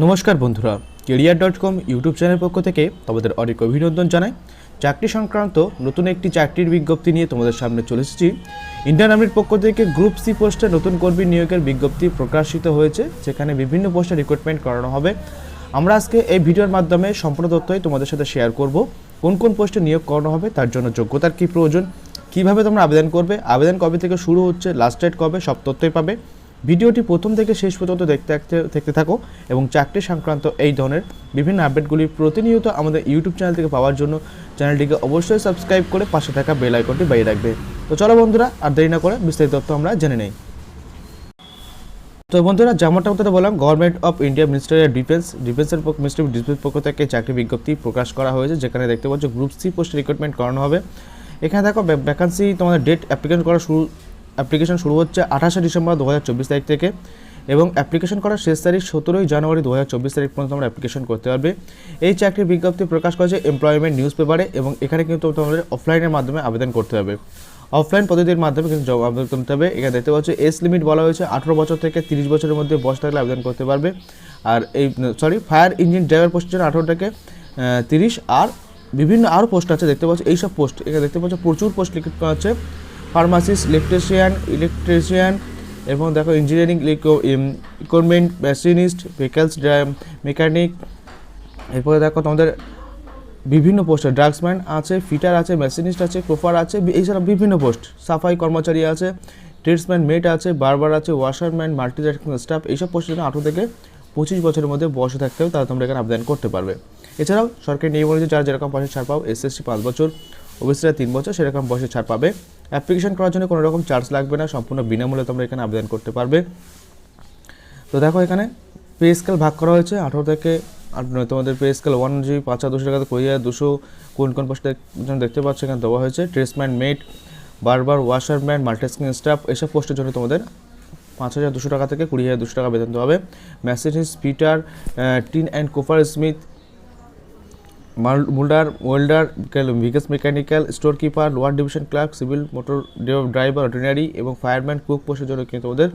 নমস্কার বন্ধুরা, career dot com YouTube channel পক্ষ থেকে তোমাদের অনেক অভিনন্দন জানাই। চাকরি সংক্রান্ত নতুন একটি চাকরির বিজ্ঞপ্তি নিয়ে তোমাদের সামনে চলে এসেছি। ইন্ডিয়ান আর্মির পক্ষ থেকে গ্রুপ সি পোস্টে নতুন কর্মী নিয়োগের বিজ্ঞপ্তি প্রকাশিত হয়েছে, যেখানে বিভিন্ন পোস্টে রিক্রুটমেন্ট করানো হবে। আমরা আজকে এই ভিডিওর মাধ্যমে সম্পূর্ণ তথ্যই তোমাদের সাথে শেয়ার করব, কোন কোন পোস্টে নিয়োগ করানো হবে, তার জন্য যোগ্যতার কী প্রয়োজন, কীভাবে তোমরা আবেদন করবে, আবেদন কবে থেকে শুরু হচ্ছে লাস্ট ডেট কবে, সব তথ্যই পাবে। ভিডিওটি প্রথম থেকে শেষ পর্যন্ত দেখতে দেখতে দেখতে থাকো এবং চাকরি সংক্রান্ত এই ধরনের বিভিন্ন আপডেটগুলি প্রতিনিয়ত আমাদের ইউটিউব চ্যানেল থেকে পাওয়ার জন্য চ্যানেলটিকে অবশ্যই সাবস্ক্রাইব করে পাশে থাকা বেল আইকনটি বাইরে রাখবে। তো চলো বন্ধুরা, আর দেরি না করে বিস্তারিত তথ্য আমরা জেনে নেই। তো বন্ধুরা যেমনটা কথা বললাম government of India ministry of defence ডিফেন্সের মিনিস্ট্রি অফ ডিফেন্স পক্ষ থেকে চাকরি বিজ্ঞপ্তি প্রকাশ করা হয়েছে, যেখানে দেখতে পাচ্ছ গ্রুপ সি পোস্ট রিক্রুটমেন্ট করানো হবে। এখানে দেখো ভ্যাকান্সি তোমাদের ডেট অ্যাপ্লিকেশন করা শুরু অ্যাপ্লিকেশন শুরু হচ্ছে আঠাশে ডিসেম্বর দু হাজার চব্বিশ তারিখ থেকে এবং অ্যাপ্লিকেশন করার শেষ তারিখ সতেরোই জানুয়ারি দু হাজার চব্বিশ তারিখ পর্যন্ত তোমরা অ্যাপ্লিকেশন করতে পারবে। এই চাকরির বিজ্ঞপ্তি প্রকাশ করেছে এমপ্লয়মেন্ট নিউজ পেপারে এবং এখানে কিন্তু তোমাদের অফলাইনের মাধ্যমে আবেদন করতে হবে। অফলাইন পদ্ধতির মাধ্যমে কিন্তু জব আবেদন করতে হবে। এখানে দেখতে পাচ্ছ এস লিমিট বলা হয়েছে আঠেরো বছর থেকে তিরিশ বছরের মধ্যে বয়স থাকলে আবেদন করতে পারবে। আর এই, সরি, ফায়ার ইঞ্জিন ড্রাইভার পোস্টের আঠেরো থেকে তিরিশ, আর বিভিন্ন আরও পোস্ট আছে দেখতে পাচ্ছ, এইসব পোস্ট। এখানে দেখতে পাচ্ছ, প্রচুর পোস্ট লিখিত করা হচ্ছে। ফার্মাসিস্ট ইলেকট্রিশিয়ান ইলেকট্রিশিয়ান এবং দেখো engineering equipment machinist vehicles mechanic এরপরে দেখো তোমাদের বিভিন্ন পোস্টে ড্রাগসম্যান আছে ফিটার আছে মেশিনিস্ট আছে প্রোফার আছে এইসব বিভিন্ন পোস্ট সাফাই কর্মচারী আছে ট্রেডসম্যান মেট আছে বারবার আছে ওয়াশারম্যান মাল্টিটাস্কিং স্টাফ এইসব পোস্টের জন্য আঠেরো থেকে পঁচিশ বছরের মধ্যে বয়সে থাকতে হবে তারা তোমরা এখানে আবেদন করতে পারবে। এছাড়াও সরকারি নিয়ম অনুযায়ী যারা যেরকম বয়সে ছাড় পাও এসএসসি পাঁচ বছর ওবিসিরা তিন বছর সেরকম বয়সে ছাড় পাবে। অ্যাপ্লিকেশন করার জন্য কোনো রকম চার্জ লাগবে না, সম্পূর্ণ বিনামূল্যে তোমরা এখানে আবেদন করতে পারবে। তো দেখো এখানে পে স্কেল ভাগ করা হয়েছে, আঠারো থেকে তোমাদের পে স্কেল ওয়ান জি পাঁচ হাজার দুশো টাকা কুড়ি হাজার দুশো, কোন কোন পোস্টের জন্য দেখতে পাচ্ছ এখানে দেওয়া হয়েছে ট্রেসম্যান মেট বারবার ওয়াশারম্যান মাল্টিস্কিং স্টাফ এসব পোস্টের জন্য তোমাদের পাঁচ হাজার দুশো টাকা থেকে কুড়ি হাজার দুশো টাকা বেতন দেওয়া হবে। ম্যাসেজিস fitter tin and copper smith moulder, welder ভিকেস mechanical store keeper lower division clerk, civil motor driver, ordinary এবং ফায়ারম্যান, কুক পোস্টের জন্য কিন্তু ওদের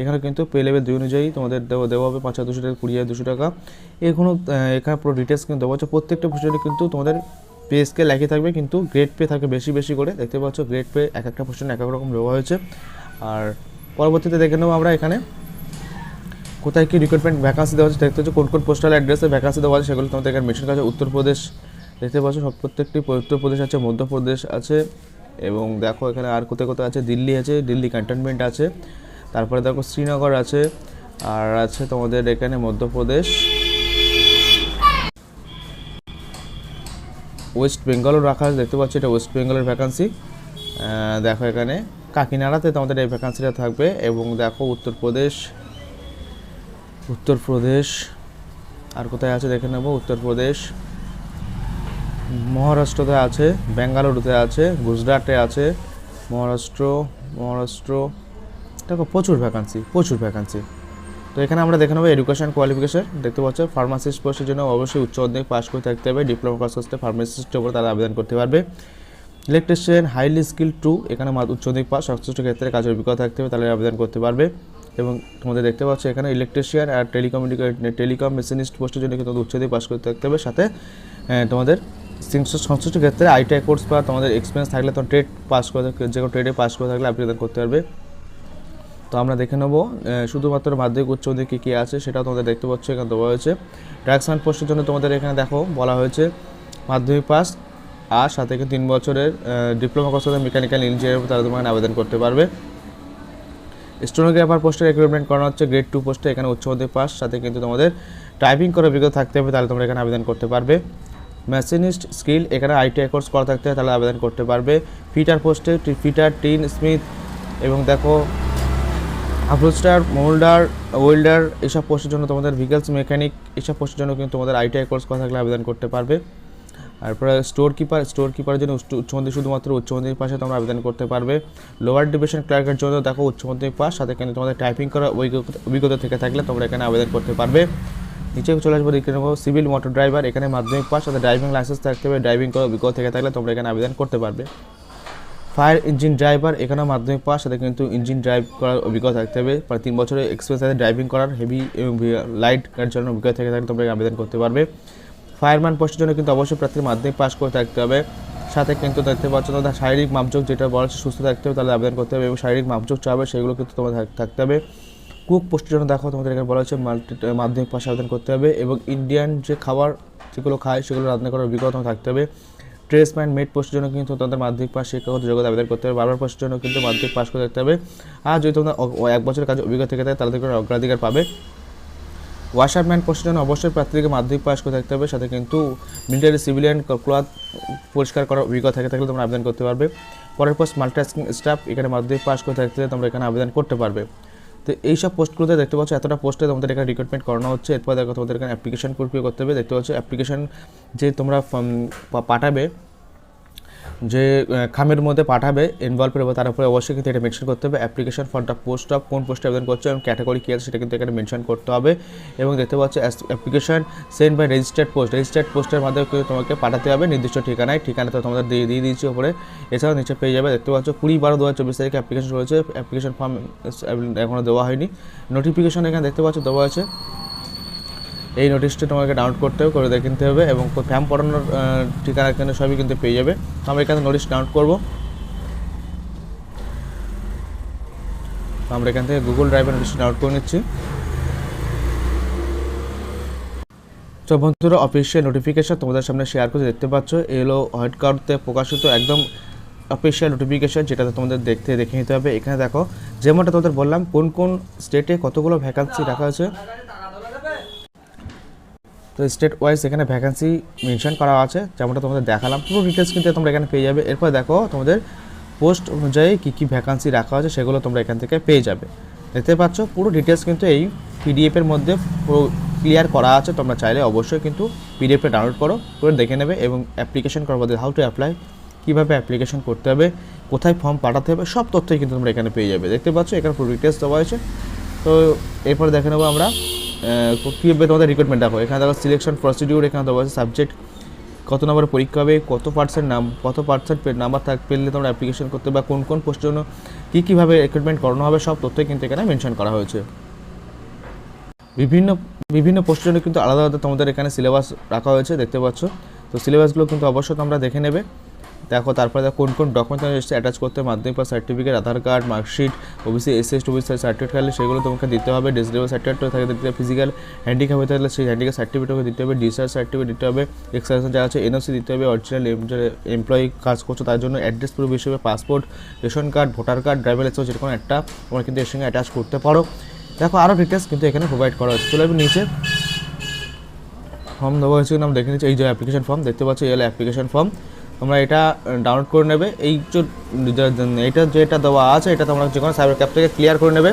এখানে কিন্তু পে লেভেল দুই অনুযায়ী তোমাদের দেওয়া দেওয়া হবে পাঁচ হাজার দুশো টাকা, কুড়ি হাজার দুশো টাকা। এখনও এখানে পুরো ডিটেলস কিন্তু দেওয়া হচ্ছে প্রত্যেকটা পোস্টের কিন্তু তোমাদের পে স্কেল একই থাকবে, কিন্তু গ্রেড পে থাকবে বেশি বেশি করে। দেখতে পাচ্ছ গ্রেড পে এক একটা পোস্টের এক এক রকম দেওয়া হয়েছে। আর পরবর্তীতে দেখে নেব আমরা এখানে। কোথায় কি রিক্রুটমেন্ট ভ্যাকান্সি দেওয়া হচ্ছে দেখতে হচ্ছে কোন কোন পোস্টাল অ্যাড্রেসে ভ্যাকান্সি দেওয়া আছে সেগুলো তোমাদের এখানে মেশিন কাছে উত্তরপ্রদেশ দেখতে পাচ্ছ সব প্রত্যেকটি উত্তরপ্রদেশ আছে, মধ্যপ্রদেশ আছে এবং দেখো এখানে আর কোথায় কোথায় আছে? দিল্লি আছে, দিল্লি ক্যান্টনমেন্ট আছে, তারপরে দেখো শ্রীনগর আছে, আর আছে তোমাদের এখানে মধ্যপ্রদেশ। ওয়েস্ট বেঙ্গলও রাখা আছে, দেখতে পাচ্ছি এটা ওয়েস্ট বেঙ্গলের ভ্যাকান্সি দেখো এখানে। কাকিনাড়াতে তোমাদের এই ভ্যাকান্সিটা থাকবে এবং দেখো উত্তরপ্রদেশ উত্তরপ্রদেশ। আর কোথায় আছে দেখে নেব, উত্তরপ্রদেশ। মহারাষ্ট্রতে আছে, বেঙ্গালুরুতে আছে, গুজরাটে আছে। মহারাষ্ট্র মহারাষ্ট্র। দেখো, প্রচুর ভ্যাকান্সি প্রচুর ভ্যাকান্সি তো এখানে আমরা দেখে নেব এডুকেশন কোয়ালিফিকেশন দেখতে পাচ্ছ ফার্মাসিস্ট পোস্টের জন্য অবশ্যই উচ্চ অধ্যয়ন পাস করে থাকতে হবে। ডিপ্লোমা পাস করতে ফার্মাসিস্টের উপর তারা আবেদন করতে পারবে। ইলেকট্রিশিয়ান হাইলি স্কিল টু এখানে উচ্চ অধিক পাস সংশ্লিষ্ট ক্ষেত্রে কাজের অভিজ্ঞতা থাকতে হবে, তাহলে আবেদন করতে পারবে। এবং তোমাদের দেখতে পাচ্ছ এখানে ইলেকট্রিশিয়ান আর টেলিকমিউনিকে টেলিকম মেশিনিস্ট পোস্টের জন্য তোমাদের উচ্চদিক পাস করতে থাকতে হবে। সাথে তোমাদের সংশ্লিষ্ট ক্ষেত্রে আইটিআই কোর্স বা তোমাদের এক্সপিরিয়েন্স থাকলে তোমার ট্রেড পাস করে যে কোনো ট্রেডে পাস করে থাকলে আবেদন করতে পারবে। তো আমরা দেখে নেব শুধুমাত্র মাধ্যমিক উচ্চ মাধ্যমিক কী কী আছে সেটাও তোমাদের দেখতে পাচ্ছ, এখানে দেওয়া হয়েছে। ট্র্যাকসম্যান পোস্টের জন্য তোমাদের এখানে দেখো, বলা হয়েছে মাধ্যমিক পাস আর সাথে তিন বছরের ডিপ্লোমা কোর্স মেকানিক্যাল ইঞ্জিনিয়ার তারা তোমার আবেদন করতে পারবে। স্টোনোগ্রাফার পোস্টের রিক্রুটমেন্ট করানো হচ্ছে গ্রেড টু পোস্টে এখানে উচ্চ মাধ্যমিক পাস সাথে কিন্তু তোমাদের টাইপিং করে অভিজ্ঞতা থাকতে হবে, তাহলে তোমরা এখানে আবেদন করতে পারবে। মেশিনিস্ট স্কিল এখানে আইটিআই কোর্স করা থাকতে হবে, তাহলে আবেদন করতে পারবে। ফিটার পোস্টে ফিটার টিন স্মিথ এবং দেখো আপলোস্টার মোল্ডার ওয়েল্ডার এসব পোস্টের জন্য তোমাদের ভিকেলস মেকানিক এসব পোস্টের জন্য কিন্তু তোমাদের আইটিআই কোর্স করা থাকলে আবেদন করতে পারবে। তারপরে স্টোর কিপার স্টোর কিপারের জন্য উচ্চ মাধ্যমিক শুধুমাত্র উচ্চ মাধ্যমিক পাশে তোমরা আবেদন করতে পারবে। লোয়ার ডিভিশন ক্লার্কের জন্য দেখো উচ্চ মাধ্যমিক পাস সাথে কিন্তু তোমাদের টাইপিং করা অভিজ্ঞতা থেকে থাকলে তোমরা এখানে আবেদন করতে পারবে। নিচে চলে আসব, দেখে নেব সিভিল মোটর ড্রাইভার এখানে মাধ্যমিক পাস সাথে ড্রাইভিং লাইসেন্স থাকতে হবে। ড্রাইভিং করা অভিজ্ঞতা থেকে থাকলে তোমরা এখানে আবেদন করতে পারবে। ফায়ার ইঞ্জিন ড্রাইভার এখানেও মাধ্যমিক পাস সাথে কিন্তু ইঞ্জিন ড্রাইভ করার অভিজ্ঞতা থাকতে হবে। প্রায় তিন বছরের এক্সপিরিয়েন্স সাথে ড্রাইভিং করার হেভি এবং লাইট গাড়ি চালানোর অভিজ্ঞতা থেকে থাকলে তোমরা আবেদন করতে পারবে। ফায়ারম্যান পোস্টের জন্য কিন্তু অবশ্যই প্রার্থীর মাধ্যমিক পাস করে থাকতে হবে। সাথে কিন্তু দেখতে পাচ্ছ তোমাদের শারীরিক মাপযোগ যেটা বলা সুস্থ থাকতে হবে, তাহলে আবেদন করতে হবে এবং শারীরিক মাপযোগ চাবে, সেগুলো কিন্তু তোমাদের থাক- থাকতে হবে। কুক পোস্টের জন্য দেখো তোমাদের এখানে বলা হচ্ছে মাল্টি মাধ্যমিক পাশে আবেদন করতে হবে এবং ইন্ডিয়ান যে খাবার যেগুলো খায়, সেগুলো রান্না করার অভিজ্ঞতা তোমার থাকতে হবে। ট্রেসম্যান মেড পোস্টের জন্য কিন্তু তোমাদের মাধ্যমিক পাস শিক্ষাগত যোগ্যতা আবেদন করতে হবে। বারবার পোস্টের জন্য কিন্তু মাধ্যমিক পাশ করে থাকতে হবে। আর যদি তোমরা এক বছরের কাজ অভিজ্ঞতা থেকে থাকে, তাহলে তোমরা অগ্রাধিকার পাবে। ওয়াশারম্যান পোস্টের জন্য অবশ্যই প্রার্থীকে মাধ্যমিক পাস করে থাকতে হবে। সাথে কিন্তু মিলিটারি সিভিলিয়ান ক্লথ পরিষ্কার করার অভিজ্ঞতা থাকে, থাকলে তোমরা আবেদন করতে পারবে। পরের পোস্ট মাল্টিটাস্কিং স্টাফ এখানে মাধ্যমিক পাস করে থাকতে তোমরা এখানে আবেদন করতে পারবে। তো এইসব পোস্টগুলোতে দেখতে পাচ্ছ, এতটা পোস্টে তোমাদের এখানে রিক্রুটমেন্ট করানো হচ্ছে। এরপর দেখো তোমাদের এখানে অ্যাপ্লিকেশন করতে হবে। দেখতে পাচ্ছ অ্যাপ্লিকেশন যে তোমরা পাঠাবে যে খামের মধ্যে পাঠাবে ইনভলভ হবে তার উপরে অবশ্যই কিন্তু এটা মেনশন করতে হবে। Application for the post of কোন পোস্টে আবেদন করছে এবং ক্যাটাগরি কী আছে সেটা কিন্তু এখানে মেনশন করতে হবে। এবং দেখতে পাচ্ছ application send by registered post registered পোস্টের মাধ্যমে কিন্তু তোমাকে পাঠাতে হবে নির্দিষ্ট ঠিকানায়। ঠিকানা তো তোমাদের দিয়ে দিয়ে দিয়েছি ওপরে এছাড়াও নিচে পেয়ে যাবে, দেখতে পাচ্ছ, কুড়ি বারো দু হাজার চব্বিশ তারিখে অ্যাপ্লিকেশন রয়েছে। অ্যাপ্লিকেশন ফর্ম এখনও দেওয়া হয়নি। নোটিফিকেশন এখানে দেখতে পাচ্ছ, দেওয়া আছে। এই নোটিশটা তোমাকে ডাউনলোড করতে হবে করে দেখে নিতে হবে এবং ফ্যাম পড়ানোর ঠিকানা এখানে সবই কিন্তু পেয়ে যাবে। তো আমরা এখানে নোটিশ ডাউনলোড করব। আমরা এখান থেকে গুগল ড্রাইভের নোটিশ ডাউনলোড করে নিচ্ছি। তো বন্ধুরা অফিসিয়াল নোটিফিকেশন তোমাদের সামনে শেয়ার করে দেখতে পাচ্ছ এলো হোয়াইট কার্ডতে প্রকাশিত একদম অফিসিয়াল নোটিফিকেশন যেটাতে তোমাদের দেখতে দেখে নিতে হবে। এখানে দেখো, যেমনটা তোমাদের বললাম, কোন কোন স্টেটে কতগুলো ভ্যাকান্সি রাখা হয়েছে তো স্টেট ওয়াইজ এখানে ভ্যাকান্সি মেনশন করা আছে, যেমনটা তোমাদের দেখালাম। পুরো ডিটেলস কিন্তু তোমরা এখানে পেয়ে যাবে। এরপর দেখো তোমাদের পোস্ট অনুযায়ী কী কী ভ্যাকান্সি রাখা আছে সেগুলো তোমরা এখান থেকে পেয়ে যাবে। দেখতে পাচ্ছ, পুরো ডিটেলস কিন্তু এই পিডিএফের মধ্যে পুরো ক্লিয়ার করা আছে। তোমরা চাইলে অবশ্যই কিন্তু পিডিএফে ডাউনলোড করো, করে দেখে নেবে এবং অ্যাপ্লিকেশন করার মধ্যে হাউ টু অ্যাপ্লাই কীভাবে অ্যাপ্লিকেশন করতে হবে, কোথায় ফর্ম পাঠাতে হবে, সব তথ্যই কিন্তু তোমরা এখানে পেয়ে যাবে। দেখতে পাচ্ছ, এখানে পুরো ডিটেলস দেওয়া হয়েছে। তো এরপর দেখে নেব আমরা কীভাবে তোমাদের রিক্রুটমেন্ট দেখো এখানে দেখো সিলেকশন প্রসিডিউর এখানে দেওয়া আছে সাবজেক্ট কত নম্বর পরীক্ষা হবে, কত পার্সেন্ট নাম কত পার্সেন্ট নাম্বার থাক পেলে তোমরা অ্যাপ্লিকেশন করতে বা কোন কোন পোস্টের জন্য কী কীভাবে রিক্রুটমেন্ট করানো হবে, সব তথ্যই কিন্তু এখানে মেনশন করা হয়েছে। বিভিন্ন বিভিন্ন পোস্টের জন্য কিন্তু আলাদা আলাদা তোমাদের এখানে সিলেবাস রাখা হয়েছে, দেখতে পাচ্ছ। তো সিলেবাসগুলো কিন্তু অবশ্যই তোমরা দেখে নেবে। দেখো, তারপরে কোন কোন ডকুমেন্ট অ্যাটাচ করতে, মাধ্যমিক pass certificate Aadhaar card marksheet OBC S S OBC certificate থাকলে সেগুলো তোমাকে দিতে হবে। ডিসেবল সার্টিফিকেট থাকে দিতে হবে ফিজিক্যাল হ্যান্ডিক্যাপ হয়ে থাকলে সেই হ্যান্ডিক্যাপ সার্টিফিকেটকে দিতে হবে ডিসচার্জ সার্টিফিকেট দিতে হবে এক্সারসাইজ যা আছে এনওসি দিতে হবে অরিজিনাল এমপ্লয়ি কাজ করছ তার জন্য অ্যাড্রেস প্রুফ হিসেবে passport ration card voter card driver licence যেরকম একটা তোমরা কিন্তু এর সঙ্গে অ্যাটাচ করতে পারো। দেখো আরও ডিটেলস কিন্তু এখানে প্রোভাইড করা হচ্ছে চলে নিচে ফর্ম দেওয়া হয়েছে নাম দেখে নিচ্ছি। এই যে অ্যাপ্লিকেশন ফর্ম দেখতে পাচ্ছি, এই হলো অ্যাপ্লিকেশন ফর্ম তোমরা এটা ডাউনলোড করে নেবে। এই যে এইটা যেটা দেওয়া আছে, এটা তোমরা যে কোনো সাইবার ক্যাপ থেকে ক্লিয়ার করে নেবে।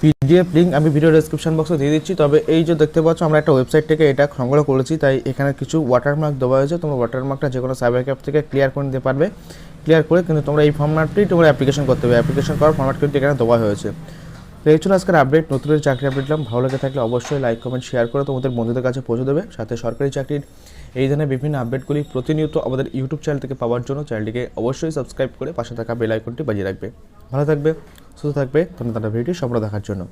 পিডিএফ লিঙ্ক আমি ভিডিও ডেসক্রিপশন বক্সে দিয়ে দিচ্ছি। তবে এই যে দেখতে পাচ্ছ, আমরা একটা ওয়েবসাইট থেকে এটা সংগ্রহ করেছি, তাই এখানে কিছু ওয়াটারমার্ক দেওয়া হয়েছে। তোমরা ওয়াটারমার্কটা যে কোনো সাইবার ক্যাপ থেকে ক্লিয়ার করে নিতে পারবে। ক্লিয়ার করে কিন্তু তোমরা এই ফর্ম্যাটটি তোমরা অ্যাপ্লিকেশন করতে হবে অ্যাপ্লিকেশন করার ফর্ম্যাট কিন্তু এখানে দেওয়া হয়েছে। তো এই ছিল আজকের আপডেট নতুন চাকরি আপডেট ভালো লেগে থাকলে অবশ্যই লাইক কমেন্ট শেয়ার করে তোমাদের বন্ধুদের কাছে পৌঁছে দেবে। সাথে সরকারি চাকরির এই ধরনের বিভিন্ন আপডেটগুলি প্রতিনিয়ত আমাদের ইউটিউব চ্যানেল থেকে পাওয়ার জন্য চ্যানেলটিকে অবশ্যই সাবস্ক্রাইব করে পাশে থাকা বেল আইকনটি বাজিয়ে রাখবে। ভালো থাকবে, সুস্থ থাকবে, ধন্যবাদ। ভিডিওটি সম্পূর্ণ দেখার জন্য।